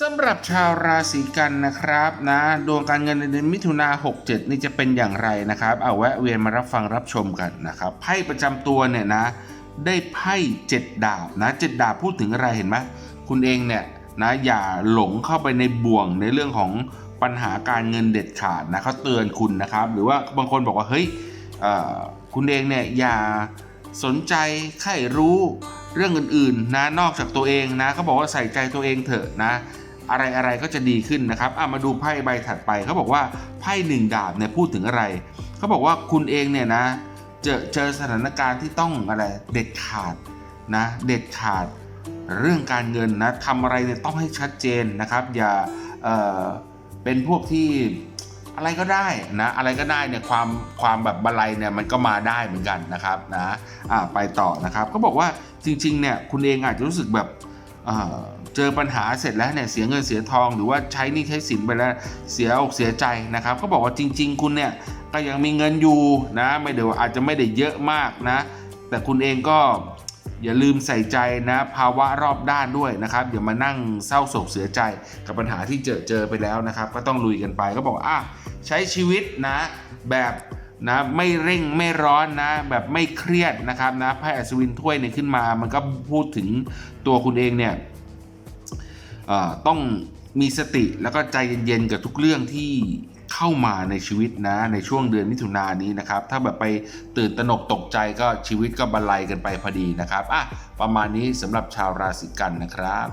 สำหรับชาวราศีกันนะครับนะดวงการเงินในเดือนมิถุนา67 นี่จะเป็นอย่างไรนะครับเอาแวะเวียนมารับฟังรับชมกันนะครับไพ่ประจำตัวเนี่ยนะ ได้ไพ่เจ็ดดาบนะเจ็ดดาบพูดถึงอะไรเห็นไหมคุณเองเนี่ยนะอย่าหลงเข้าไปในบ่วงในเรื่องของปัญหาการเงินเด็ดขาดนะเขาเตือนคุณนะครับ หรือว่าบางคนบอกว่าเฮ้ยคุณเองเนี่ยอย่าสนใจใครรู้เรื่องอื่นๆนะนอกจากตัวเองนะเขาบอกว่าใส่ใจตัวเองเถอะนะ อะไรอะไรก็จะดีขึ้นนะครับอะมาดูไพ่ใบถัดไปเขาบอกว่าไพ่หนึ่งดาบเนี่ยพูดถึงอะไรเขาบอกว่าคุณเองเนี่ยนะเจอเจอสถานการณ์ที่ต้องอะไรเด็ดขาดนะเด็ดขาดเรื่องการเงินนะทำอะไรเนี่ยต้องให้ชัดเจนนะครับ อย่าเอ่อเป็นพวกที่อะไรก็ได้นะอะไรก็ได้เนี่ยความความแบบบาลัยเนี่ยมันก็มาได้เหมือนกันนะครับนะอะไปต่อนะครับเขาบอกว่าจริงๆเนี่ยคุณเองอาจจะรู้สึกแบบ เจอปัญหาเสร็จแล้วเนี่ยเสียเงินเสียทองหรือว่าใช้นี่ใช้สินไปแล้วเสียอกเสียใจนะครับเขาบอกว่าจริง ๆ คุณเนี่ยก็ยังมีเงินอยู่นะไม่เดี๋ยวอาจจะไม่ได้เยอะมากนะ แต่คุณเองก็อย่าลืมใส่ใจนะภาวะรอบด้านด้วยนะครับอย่ามานั่งเศร้าโศกเสียใจกับปัญหาที่เจอเจอไปแล้วนะครับ ก็ต้องลุยกันไปก็บอกว่าอะใช้ชีวิตนะแบบ นะไม่เร่งไม่ร้อนนะ แบบไม่เครียดนะครับนะไพ่อัศวินถ้วยเนี่ยขึ้นมา มันก็พูดถึงตัวคุณเองเนี่ยต้องมีสติแล้วก็ใจเย็นๆกับทุกเรื่องที่เข้ามาในชีวิตนะในช่วงเดือนมิถุนายนนี้นะครับ ถ้าแบบไปตื่นตระหนกตกใจก็ชีวิตก็บรรลัยกันไปพอดีนะครับอะประมาณนี้สำหรับชาวราศีกันนะครับ